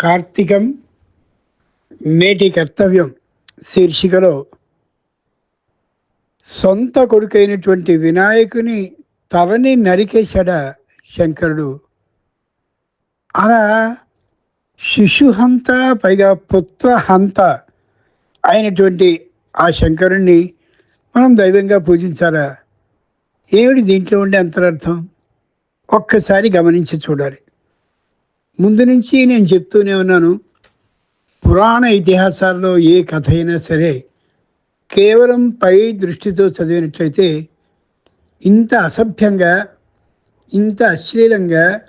కార్తీకం నేటి కర్తవ్యం శీర్షికలో. సొంత కొడుకైనటువంటి వినాయకుని తలని నరికేశాడ శంకరుడు. అలా శిశుహంత పైగా పుత్రహంత అయినటువంటి ఆ శంకరుణ్ణి మనం దైవంగా పూజించాలా? ఏమిటి దీంట్లో ఉండే అంతరార్థం? ఒక్కసారి గమనించి చూడాలి. ముందు నుంచి నేను చెప్తూనే ఉన్నాను పురాణ ఇతిహాసాల్లో ఏ కథ అయినా సరే కేవలం పై దృష్టితో చదివినట్లయితే ఇంత అసభ్యంగా ఇంత అశ్లీలంగా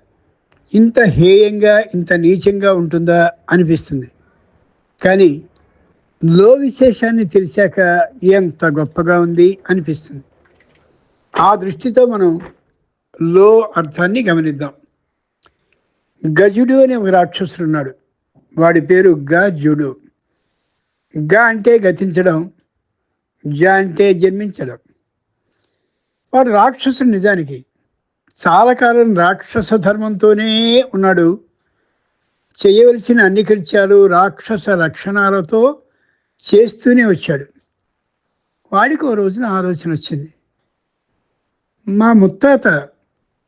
ఇంత హేయంగా ఇంత నీచంగా ఉంటుందా అనిపిస్తుంది. కానీ లో విశేషాన్ని తెలిసాక ఎంత గొప్పగా ఉంది అనిపిస్తుంది. ఆ దృష్టితో మనం లో అర్థాన్ని గమనిద్దాం. గజుడు అనే ఒక రాక్షసుడు ఉన్నాడు. వాడి పేరు గజుడు. గ అంటే గతించడం జ అంటే జన్మించడం. వాడు రాక్షసుడు నిజానికి. చాలా కాలం రాక్షస ధర్మంతోనే ఉన్నాడు. చేయవలసిన అన్ని కృత్యాలు రాక్షస లక్షణాలతో చేస్తూనే వచ్చాడు. వాడికి ఓ రోజున ఆలోచన వచ్చింది. మా ముత్తాత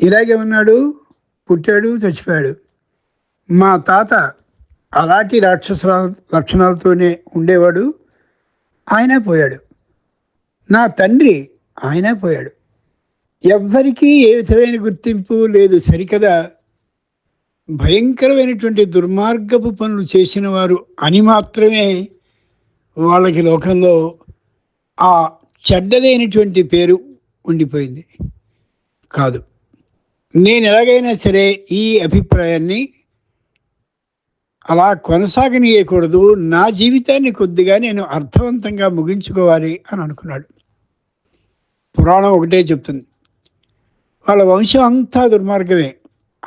ఇలాగే ఉన్నాడు పుట్టాడు చచ్చిపోయాడు. మా తాత అలాంటి రాక్షస లక్షణాలతోనే ఉండేవాడు. ఆయన పోయాడు. నా తండ్రి ఆయన పోయాడు. ఎవ్వరికీ ఏ విధమైన గుర్తింపు లేదు సరికదా. భయంకరమైనటువంటి దుర్మార్గపు పనులు చేసిన వారు అని మాత్రమే వాళ్ళకి లోకంలో ఆ చెడ్డదైనటువంటి పేరు ఉండిపోయింది. కాదు. నేను ఎలాగైనా సరే ఈ అభిప్రాయాన్ని అలా కొనసాగనీయకూడదు. నా జీవితాన్ని కొద్దిగా నేను అర్థవంతంగా ముగించుకోవాలి అని అనుకున్నాడు. పురాణం ఒకటే చెప్తుంది. వాళ్ళ వంశం అంతా దుర్మార్గమే.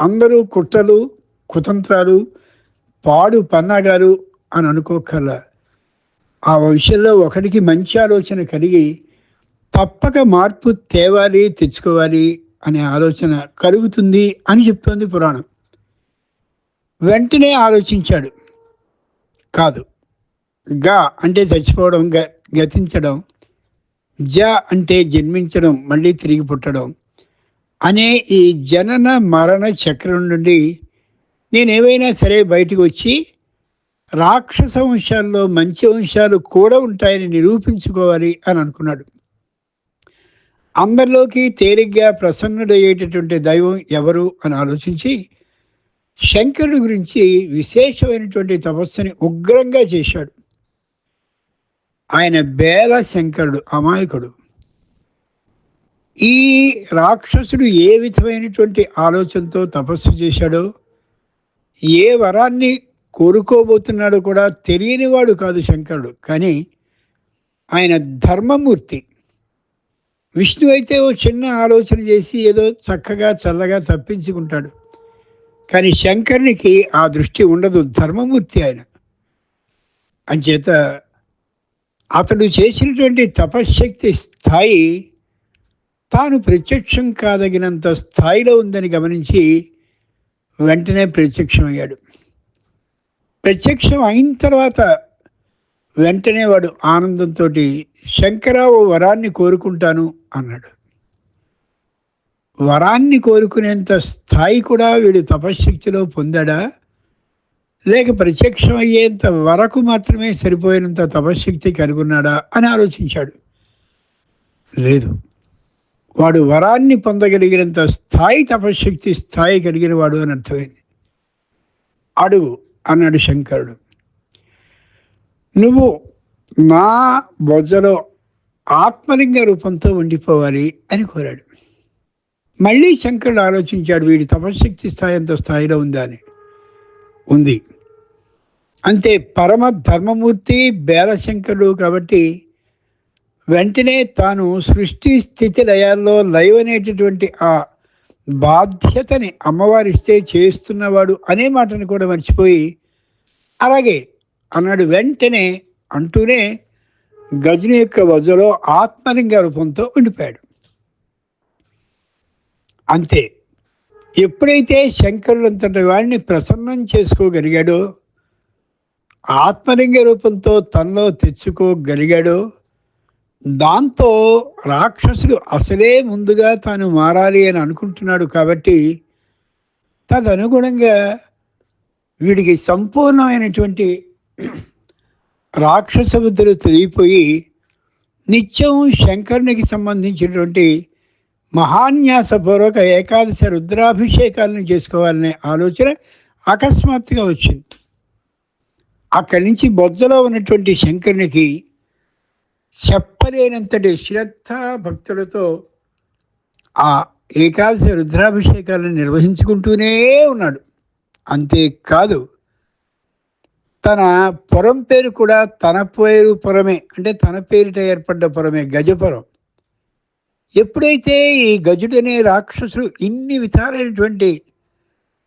అందరూ కుట్రలు కుతంత్రాలు పాడు పన్నాగారు అని అనుకోకల్లా ఆ వంశంలో ఒకడికి మంచి ఆలోచన కలిగి తప్పక మార్పు తేవాలి తెచ్చుకోవాలి అనే ఆలోచన కలుగుతుంది అని చెప్తోంది పురాణం. వెంటనే ఆలోచించాడు. కాదు. గా అంటే చచ్చిపోవడం గ గతించడం జ అంటే జన్మించడం మళ్ళీ తిరిగి పుట్టడం అనే ఈ జనన మరణ చక్రం నుండి నేనేవైనా సరే బయటకు వచ్చి రాక్షస వంశాల్లో మంచి వంశాలు కూడా ఉంటాయని నిరూపించుకోవాలి అని అనుకున్నాడు. అందరిలోకి తేలిగ్గా ప్రసన్నుడయ్యేటటువంటి దైవం ఎవరు అని ఆలోచించి శంకరుడి గురించి విశేషమైనటువంటి తపస్సుని ఉగ్రంగా చేశాడు. ఆయన బేల శంకరుడు అమాయకుడు. ఈ రాక్షసుడు ఏ విధమైనటువంటి ఆలోచనతో తపస్సు చేశాడో ఏ వరాన్ని కోరుకోబోతున్నాడో కూడా తెలియనివాడు కాదు శంకరుడు. కానీ ఆయన ధర్మమూర్తి. విష్ణు అయితే ఓ చిన్న ఆలోచన చేసి ఏదో చక్కగా చల్లగా తప్పించుకుంటాడు. కానీ శంకరునికి ఆ దృష్టి ఉండదు ధర్మమూర్తి ఆయన. అంచేత అతడు చేసినటువంటి తపశ్శక్తి స్థాయి తాను ప్రత్యక్షం కాదగినంత స్థాయిలో ఉందని గమనించి వెంటనే ప్రత్యక్షమయ్యాడు. ప్రత్యక్షం అయిన తర్వాత వెంటనే వాడు ఆనందంతో శంకరావు వరాన్ని కోరుకుంటాను అన్నాడు. వరాన్ని కోరుకునేంత స్థాయి కూడా వీడు తపశ్శక్తిలో పొందాడా? లేక ప్రత్యక్షం అయ్యేంత వరకు మాత్రమే సరిపోయినంత తపశ్శక్తి కనుగొన్నాడా అని ఆలోచించాడు. లేదు. వాడు వరాన్ని పొందగలిగినంత స్థాయి తపశ్శక్తి స్థాయి కలిగిన వాడు అని అర్థమైంది. అడుగు అన్నాడు శంకరుడు. నువ్వు నా బొజ్జలో ఆత్మలింగ రూపంతో ఉండిపోవాలి అని కోరాడు. మళ్ళీ శంకరుడు ఆలోచించాడు వీడి తపశక్తి స్థాయి అంత స్థాయిలో ఉందా అని. ఉంది. అంతే పరమ ధర్మమూర్తి బేలశంకరుడు కాబట్టి వెంటనే తాను సృష్టి స్థితి లయాల్లో లైవ్ అనేటటువంటి ఆ బాధ్యతని అమ్మవారిస్తే చేస్తున్నవాడు అనే మాటను కూడా మర్చిపోయి అలాగే అన్నాడు వెంటనే అంటూనే గజని యొక్క వజలో ఆత్మలింగ రూపంతో ఉండిపోయాడు. అంతే. ఎప్పుడైతే శంకరుడంతటి వాడిని ప్రసన్నం చేసుకోగలిగాడో ఆత్మలింగ రూపంతో తనలో తెచ్చుకోగలిగాడో దాంతో రాక్షసుడు అసలే ముందుగా తాను మారాలి అని అనుకుంటున్నాడు కాబట్టి తదనుగుణంగా వీడికి సంపూర్ణమైనటువంటి రాక్షస బుద్ధులు తెలియపోయి నిత్యం శంకరునికి సంబంధించినటువంటి మహాన్యాసపూర్వక ఏకాదశ రుద్రాభిషేకాలను చేసుకోవాలనే ఆలోచన అకస్మాత్తుగా వచ్చింది. అక్కడి నుంచి బొజ్జలో ఉన్నటువంటి శంకరునికి చెప్పలేనంతటి శ్రద్ధ భక్తులతో ఆ ఏకాదశి రుద్రాభిషేకాలను నిర్వహించుకుంటూనే ఉన్నాడు. అంతేకాదు తన పురం పేరు కూడా తన పేరు పురమే అంటే తన పేరిట ఏర్పడ్డ పురమే గజపురం. ఎప్పుడైతే ఈ గజుడనే రాక్షసుడు ఇన్ని విధాలైనటువంటి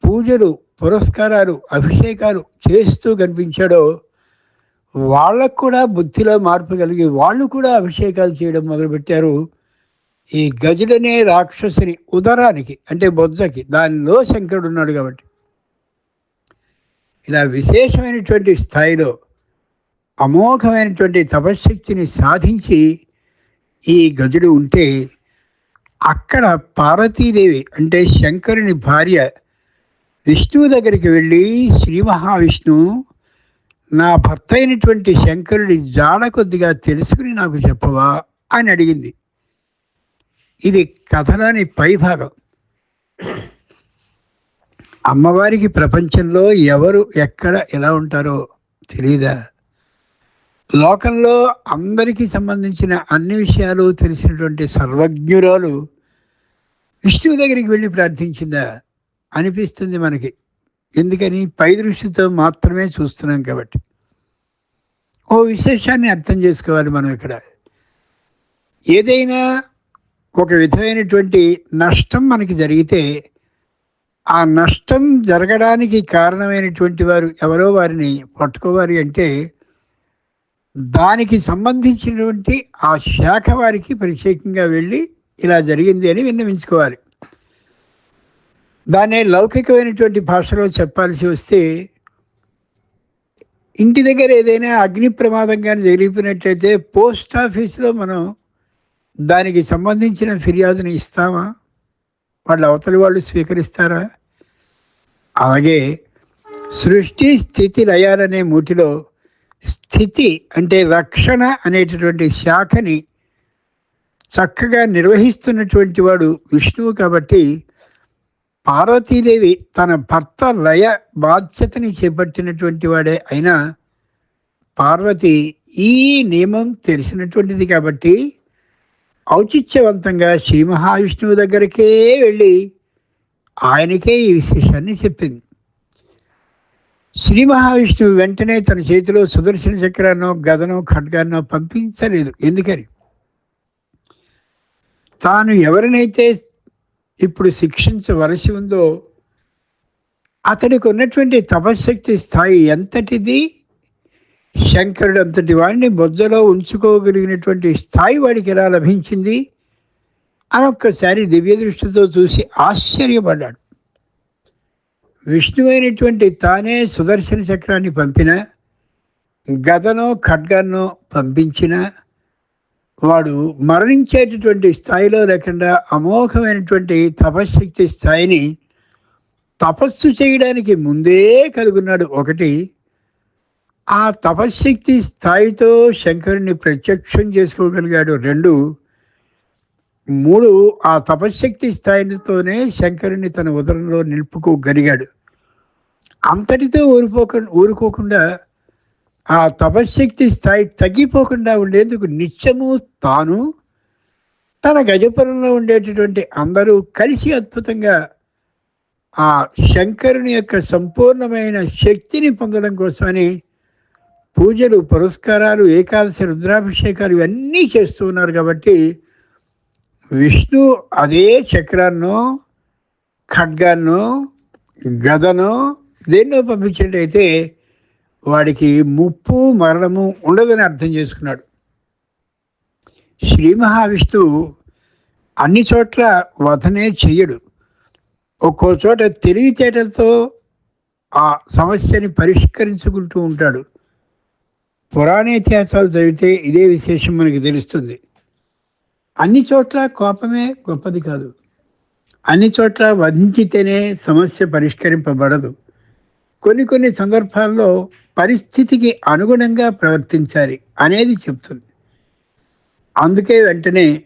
పూజలు పురస్కారాలు అభిషేకాలు చేస్తూ కనిపించాడో వాళ్ళకు కూడా బుద్ధిలో మార్పు కలిగి వాళ్ళు కూడా అభిషేకాలు చేయడం మొదలుపెట్టారు ఈ గజుడనే రాక్షసుని ఉదరానికి అంటే బొజ్జకి. దానిలో శంకరుడు ఉన్నాడు కాబట్టి. ఇలా విశేషమైనటువంటి స్థాయిలో అమోఘమైనటువంటి తపశ్శక్తిని సాధించి ఈ గజుడు ఉంటే అక్కడ పార్వతీదేవి అంటే శంకరుని భార్య విష్ణువు దగ్గరికి వెళ్ళి శ్రీ మహావిష్ణువు నా భర్త అయినటువంటి శంకరుడి జాడ కొద్దిగా తెలుసుకుని నాకు చెప్పవా? అని అడిగింది. ఇది కథలోని పైభాగం. అమ్మవారికి ప్రపంచంలో ఎవరు ఎక్కడ ఎలా ఉంటారో తెలియదా లోకంలో అందరికీ సంబంధించిన అన్ని విషయాలు తెలిసినటువంటి సర్వజ్ఞురాలు విష్ణువు దగ్గరికి వెళ్ళి ప్రార్థించిందా? అనిపిస్తుంది మనకి. ఎందుకని? పై దృష్టితో మాత్రమే చూస్తున్నాం కాబట్టి. ఓ విశేషాన్ని అర్థం చేసుకోవాలి మనం ఇక్కడ. ఏదైనా ఒక విధమైనటువంటి నష్టం మనకి జరిగితే ఆ నష్టం జరగడానికి కారణమైనటువంటి వారు ఎవరో వారిని పట్టుకోవాలి అంటే దానికి సంబంధించినటువంటి ఆ శాఖ వారికి ప్రత్యేకంగా వెళ్ళి ఇలా జరిగింది అని విన్నవించుకోవాలి. దాన్ని లౌకికమైనటువంటి భాషలో చెప్పాల్సి వస్తే ఇంటి దగ్గర ఏదైనా అగ్ని ప్రమాదం కానీ జరిగిపోయినట్లయితే పోస్ట్ ఆఫీస్లో మనం దానికి సంబంధించిన ఫిర్యాదుని ఇస్తామా? వాళ్ళు అవతలి వాళ్ళు స్వీకరిస్తారా? అలాగే సృష్టి స్థితి లయాలనే మూటిలో స్థితి అంటే రక్షణ అనేటటువంటి శాఖని చక్కగా నిర్వహిస్తున్నటువంటి వాడు విష్ణువు కాబట్టి పార్వతీదేవి తన భర్త లయ బాధ్యతని చేపట్టినటువంటి వాడే అయినా పార్వతి ఈ నియమం తెలిసినటువంటిది కాబట్టి ఔచిత్యవంతంగా శ్రీ మహావిష్ణువు దగ్గరికే వెళ్ళి ఆయనకే ఈ విశేషాన్ని చెప్పింది. శ్రీ మహావిష్ణువు వెంటనే తన చేతిలో సుదర్శన చక్రాన్నో గదనో ఖడ్గాన్నో పంపించలేదు. ఎందుకని? తాను ఎవరినైతే ఇప్పుడు శిక్షించవలసి ఉందో అతడికి ఉన్నటువంటి తపశక్తి స్థాయి ఎంతటిది? శంకరుడు అంతటి వాడిని బొజ్జలో ఉంచుకోగలిగినటువంటి స్థాయి వాడికి ఎలా లభించింది? అని ఒక్కసారి దివ్య దృష్టితో చూసి ఆశ్చర్యపడ్డాడు. విష్ణువైనటువంటి తానే సుదర్శన చక్రాన్ని పంపిన గదనో ఖడ్గాన్నో పంపించిన వాడు మరణించేటటువంటి స్థాయిలో లేకుండా అమోఘమైనటువంటి తపశక్తి స్థాయిని తపస్సు చేయడానికి ముందే కలుగున్నాడు. ఒకటి ఆ తపశక్తి స్థాయితో శంకరుని ప్రత్యక్షం చేసుకోగలిగాడు. రెండు మూడు ఆ తపశక్తి స్థాయితోనే శంకరుని తన ఉదరంలో నిలుపుకోగలిగాడు. అంతటితో ఊరిపోక ఊరుకోకుండా ఆ తపశక్తి స్థాయి తగ్గిపోకుండా ఉండేందుకు నిత్యము తాను తన గజపురంలో ఉండేటటువంటి అందరూ కలిసి అద్భుతంగా ఆ శంకరుని యొక్క సంపూర్ణమైన శక్తిని పొందడం కోసమని పూజలు పురస్కారాలు ఏకాదశి రుద్రాభిషేకాలు ఇవన్నీ చేస్తూ ఉన్నారు కాబట్టి విష్ణు అదే చక్రాన్నో ఖడ్గాన్నో గదను దేన్నో పంపించినట్టయితే వాడికి ముప్పు మరణము ఉండదని అర్థం చేసుకున్నాడు. శ్రీ మహావిష్ణువు అన్ని చోట్ల వధనే చెయ్యడు. ఒక్కో చోట తెలివితేటలతో ఆ సమస్యని పరిష్కరించుకుంటూ ఉంటాడు. పురాణ ఇతిహాసాలు చదివితే ఇదే విశేషం మనకి తెలుస్తుంది. అన్ని చోట్ల కోపమే గొప్పది కాదు. అన్ని చోట్ల వధించితేనే సమస్య పరిష్కరింపబడదు. కొన్ని కొన్ని సందర్భాల్లో పరిస్థితికి అనుగుణంగా ప్రవర్తించాలి అనేది చెప్తుంది. అందుకే వెంటనే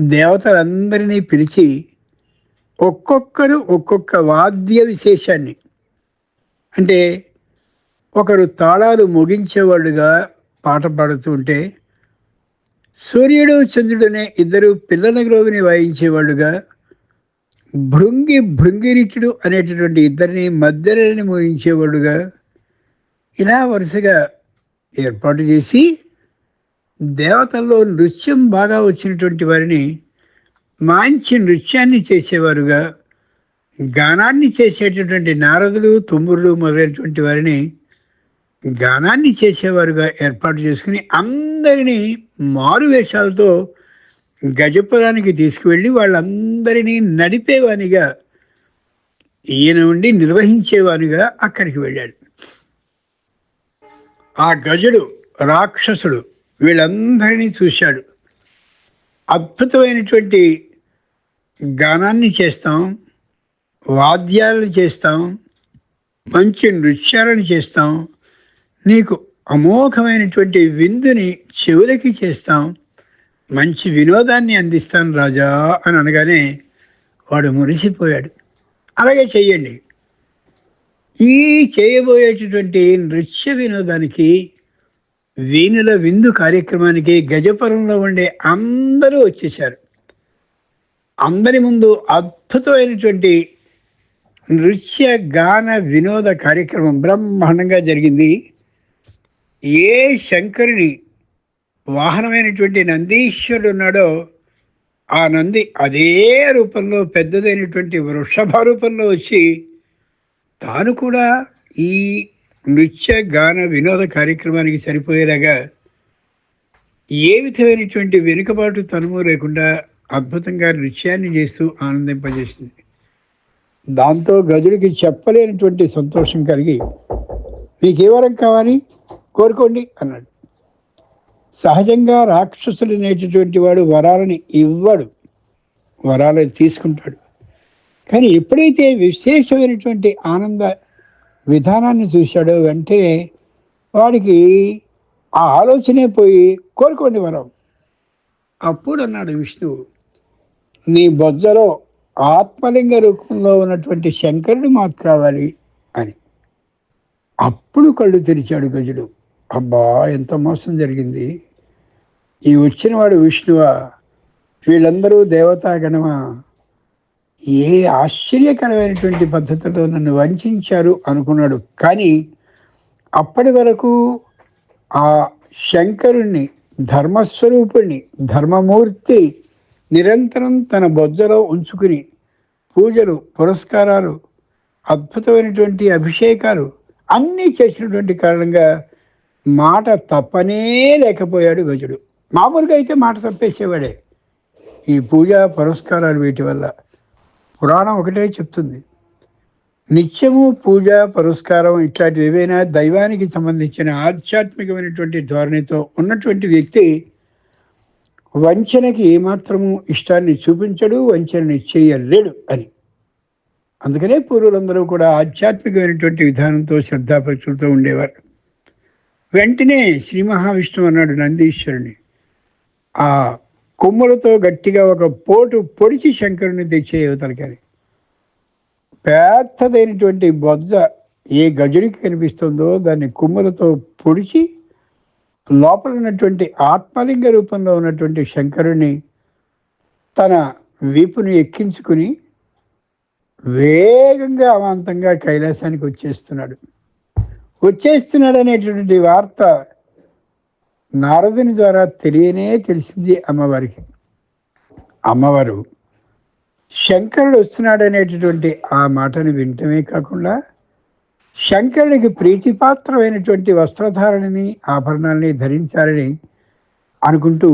దేవతలందరినీ పిలిచి ఒక్కొక్కరు ఒక్కొక్క వాద్య విశేషాన్ని. అంటే ఒకరు తాళాలు ముగించేవాళ్ళుగా పాట పాడుతూ ఉంటే సూర్యుడు చంద్రుడనే ఇద్దరు పిల్లల గ్రోవిని వాయించేవాళ్ళుగా భృంగి భృంగిరిటుడు అనేటటువంటి ఇద్దరిని మధ్యలని మోయించేవాడుగా ఇలా వరుసగా ఏర్పాటు చేసి దేవతల్లో నృత్యం బాగా వచ్చినటువంటి వారిని మంచి నృత్యాన్ని చేసేవారుగా గానాన్ని చేసేటటువంటి నారదులు తుమ్మురులు మొదలైనటువంటి వారిని గానాన్ని చేసేవారుగా ఏర్పాటు చేసుకుని అందరినీ మారు వేషాలతో గజపురానికి తీసుకువెళ్ళి వాళ్ళందరినీ నడిపేవానిగా ఈయన ఉండి నిర్వహించేవానిగా అక్కడికి వెళ్ళాడు. ఆ గజుడు రాక్షసుడు వీళ్ళందరినీ చూశాడు. అద్భుతమైనటువంటి గానాన్ని చేస్తాం వాద్యాలను చేస్తాం మంచి నృత్యాలను చేస్తాం నీకు అమోఘమైనటువంటి విందుని చెవులకి చేస్తాం మంచి వినోదాన్ని అందిస్తాను రాజా అని అనగానే వాడు మురిసిపోయాడు. అలాగే చేయండి ఈ చేయబోయేటటువంటి నృత్య వినోదానికి వీణుల విందు కార్యక్రమానికి గజపురంలో ఉండే అందరూ వచ్చేశారు. అందరి ముందు అద్భుతమైనటువంటి నృత్య గాన వినోద కార్యక్రమం బ్రహ్మాండంగా జరిగింది. ఏ శంకరుని వాహనమైనటువంటి నందీశ్వరుడు ఉన్నాడో ఆ నంది అదే రూపంలో పెద్దదైనటువంటి వృషభ రూపంలో వచ్చి తాను కూడా ఈ నృత్య గాన వినోద కార్యక్రమానికి సరిపోయేలాగా ఏ విధమైనటువంటి వెనుకబాటు తనుము లేకుండా అద్భుతంగా నృత్యాన్ని చేస్తూ ఆనందింపజేసింది. దాంతో గజుడికి చెప్పలేనటువంటి సంతోషం కలిగి మీకు ఏ వరం కావాలి? కోరుకోండి అన్నాడు. సహజంగా రాక్షసులు అనేటటువంటి వాడు వరాలని ఇవ్వడు. వరాలని తీసుకుంటాడు. కానీ ఎప్పుడైతే విశేషమైనటువంటి ఆనంద విధానాన్ని చూశాడో వెంటనే వాడికి ఆ ఆలోచనే పోయి కోరుకోండి వరం. అప్పుడు అన్నాడు విష్ణువు నీ బొజ్జలో ఆత్మలింగ రూపంలో ఉన్నటువంటి శంకరుడు మాకు కావాలి అని. అప్పుడు కళ్ళు తెరిచాడు గజుడు. అబ్బా ఎంత మోసం జరిగింది. ఈ వచ్చినవాడు విష్ణువ? వీళ్ళందరూ దేవతాగణమా ఏ ఆశ్చర్యకరమైనటువంటి పద్ధతిలో నన్ను వంచారు అనుకున్నాడు. కానీ అప్పటి వరకు ఆ శంకరుణ్ణి ధర్మస్వరూపుణ్ణి ధర్మమూర్తి నిరంతరం తన బొజ్జలో ఉంచుకుని పూజలు పురస్కారాలు అద్భుతమైనటువంటి అభిషేకాలు అన్నీ చేసినటువంటి కారణంగా మాట తప్పనే లేకపోయాడు గజుడు. మామూలుగా అయితే మాట తప్పేసేవాడే. ఈ పూజ పురస్కారాలు వీటి వల్ల. పురాణం ఒకటే చెప్తుంది. నిత్యము పూజ పురస్కారం ఇట్లాంటివి ఏవైనా దైవానికి సంబంధించిన ఆధ్యాత్మికమైనటువంటి ధోరణితో ఉన్నటువంటి వ్యక్తి వంచనకి ఏమాత్రము ఇష్టాన్ని చూపించడు వంచనని చేయలేడు అని. అందుకనే పూర్వులందరూ కూడా ఆధ్యాత్మికమైనటువంటి విధానంతో శ్రద్ధాపక్షులతో ఉండేవారు. వెంటనే శ్రీ మహావిష్ణువు అన్నాడు నందీశ్వరుని ఆ కొమ్ములతో గట్టిగా ఒక పోటు పొడిచి శంకరుని తెచ్చే యువతలకని పెద్దదైనటువంటి బొజ్జ ఏ గజుడికి కనిపిస్తుందో దాన్ని కొమ్ములతో పొడిచి లోపల ఉన్నటువంటి ఆత్మలింగ రూపంలో ఉన్నటువంటి శంకరుని తన వీపుని ఎక్కించుకుని వేగంగా అమాంతంగా కైలాసానికి వచ్చేస్తున్నాడు. వచ్చేస్తున్నాడు అనేటువంటి వార్త నారదుని ద్వారా తెలియనే తెలిసింది అమ్మవారికి. అమ్మవారు శంకరుడు వస్తున్నాడనేటటువంటి ఆ మాటను వినటమే కాకుండా శంకరుడికి ప్రీతిపాత్రమైనటువంటి వస్త్రధారణని ఆభరణాలని ధరించాలని అనుకుంటూ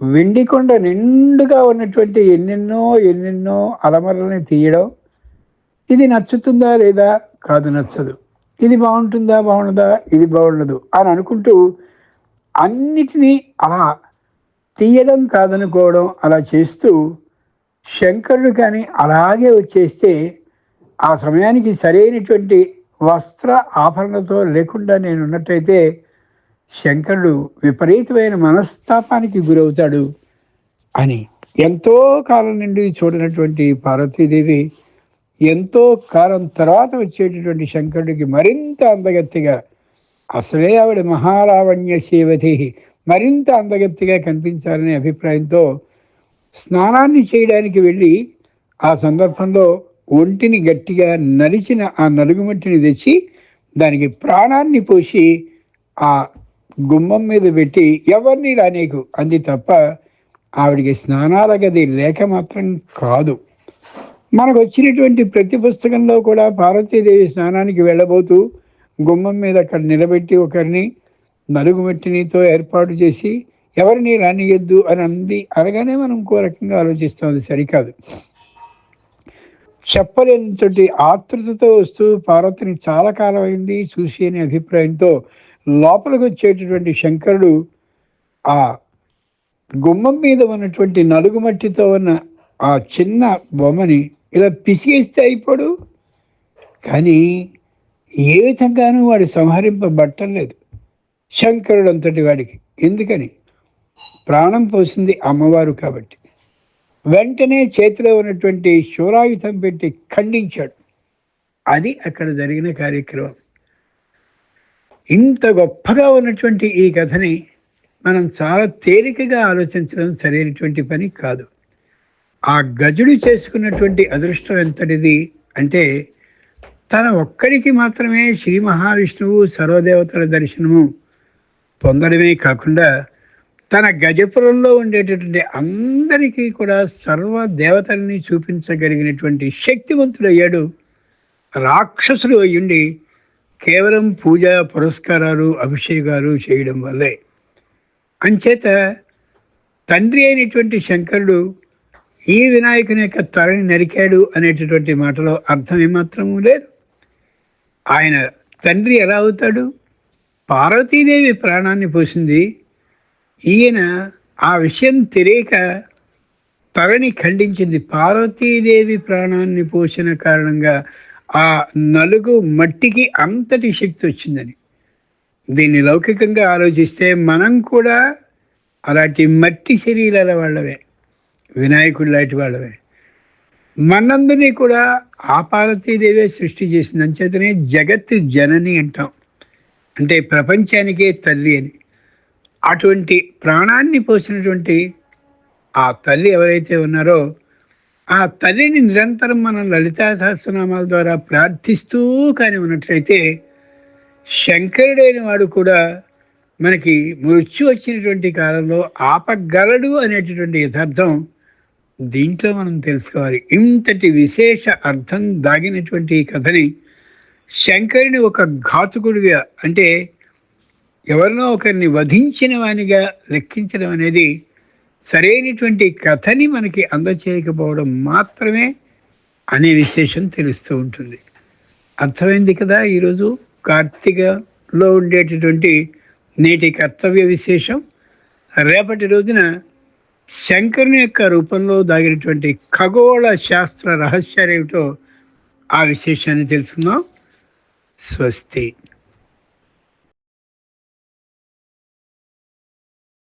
వెండికొండ నిండుగా ఉన్నటువంటి ఎన్నెన్నో ఎన్నెన్నో అలమరలని తీయడం ఇది నచ్చుతుందా లేదా? కాదు నచ్చదు. ఇది బాగుంటుందా బాగుండదా? ఇది బాగుండదు అని అనుకుంటూ అన్నిటినీ అలా తీయడం కాదనుకోవడం అలా చేస్తూ శంకరుడు కానీ అలాగే వచ్చేస్తే ఆ సమయానికి సరైనటువంటి వస్త్ర ఆభరణతో లేకుండా నేను ఉన్నట్టయితే శంకరుడు విపరీతమైన మనస్తాపానికి గురవుతాడు అని ఎంతో కాలం నుండి చూడనటువంటి పార్వతీదేవి ఎంతో కాలం తర్వాత వచ్చేటటువంటి శంకరుడికి మరింత అందగత్తిగా అసలే ఆవిడ మహారావణ్య సేవతి మరింత అందగత్తిగా కనిపించాలనే అభిప్రాయంతో స్నానాన్ని చేయడానికి వెళ్ళి ఆ సందర్భంలో ఒంటిని గట్టిగా నలిచిన ఆ నలుగుమట్టిని తెచ్చి దానికి ప్రాణాన్ని పోసి ఆ గుమ్మం మీద పెట్టి ఎవరిని రానేకు అంది తప్ప ఆవిడికి స్నానాల గది లేక మాత్రం కాదు. మనకు వచ్చినటువంటి ప్రతి పుస్తకంలో కూడా పార్వతీదేవి స్నానానికి వెళ్ళబోతూ గుమ్మం మీద అక్కడ నిలబెట్టి ఒకరిని నలుగుమట్టినితో ఏర్పాటు చేసి ఎవరిని రానియద్దు అని అంది. అనగానే మనం ఇంకో రకంగా ఆలోచిస్తాం అది సరికాదు. చెప్పలేనితోటి ఆతృతతో వస్తూ పార్వతిని చాలా కాలం అయింది చూసి అనే అభిప్రాయంతో లోపలికి వచ్చేటటువంటి శంకరుడు ఆ గుమ్మం మీద ఉన్నటువంటి నలుగు మట్టితో ఉన్న ఆ చిన్న బొమ్మని ఇలా పిసిగేస్తే అయిపోడు. కానీ ఏ విధంగానూ వాడు సంహరింపబట్టం లేదు శంకరుడు అంతటి వాడికి. ఎందుకని? ప్రాణం పోసింది అమ్మవారు కాబట్టి. వెంటనే చేతిలో ఉన్నటువంటి శూరాయుధం పెట్టి ఖండించాడు. అది అక్కడ జరిగిన కార్యక్రమం. ఇంత గొప్పగా ఉన్నటువంటి ఈ కథని మనం చాలా తేలికగా ఆలోచించడం సరైనటువంటి పని కాదు. ఆ గజుడు చేసుకున్నటువంటి అదృష్టం ఎంతటిది అంటే తన ఒక్కడికి మాత్రమే శ్రీ మహావిష్ణువు సర్వదేవతల దర్శనము పొందడమే కాకుండా తన గజపురంలో ఉండేటటువంటి అందరికీ కూడా సర్వ దేవతల్ని చూపించగలిగినటువంటి శక్తివంతుడయ్యాడు. రాక్షసుడు అయ్యుండి కేవలం పూజ పురస్కారాలు అభిషేకాలు చేయడం వల్లే. అంచేత తండ్రి అయినటువంటి శంకరుడు ఈ వినాయకుని యొక్క తలని నరికాడు అనేటటువంటి మాటలో అర్థం ఏమాత్రము లేదు. ఆయన తండ్రి ఎలా అవుతాడు? పార్వతీదేవి ప్రాణాన్ని పోసింది. ఈయన ఆ విషయం తెలియక తరణి ఖండించింది. పార్వతీదేవి ప్రాణాన్ని పోసిన కారణంగా ఆ నలుగు మట్టికి అంతటి శక్తి వచ్చిందని. దీన్ని లౌకికంగా ఆలోచిస్తే మనం కూడా అలాంటి మట్టి శరీరాల వాళ్ళవే వినాయకుడు లాంటి వాళ్ళవే మనందరినీ కూడా ఆ పార్వతీదేవే సృష్టి చేసింది అంచేతనే జగత్ జనని అంటాం. అంటే ప్రపంచానికే తల్లి అని. అటువంటి ప్రాణాన్ని పోసినటువంటి ఆ తల్లి ఎవరైతే ఉన్నారో ఆ తల్లిని నిరంతరం మనం లలితా సహస్రనామాల ద్వారా ప్రార్థిస్తూ కానీ ఉన్నట్లయితే శంకరుడైన వాడు కూడా మనకి మృత్యు వచ్చినటువంటి కాలంలో ఆపగలడు అనేటటువంటి యథార్థం దీంట్లో మనం తెలుసుకోవాలి. ఇంతటి విశేష అర్థం దాగినటువంటి కథని శంకరుని ఒక ఘాతుకుడిగా అంటే ఎవరినో ఒకరిని వధించిన వానిగా లెక్కించడం అనేది సరైనటువంటి కథని మనకి అందచేయకపోవడం మాత్రమే అనే విశేషం తెలుస్తూ ఉంటుంది. అర్థమైంది కదా ఈరోజు? కార్తీకలో ఉండేటటువంటి నేటి కర్తవ్య విశేషం. రేపటి రోజున శంకరుని యొక్క రూపంలో దాగినటువంటి ఖగోళ శాస్త్ర రహస్యాలు ఏమిటో ఆ విశేషాన్ని తెలుసుకుందాం. స్వస్తి.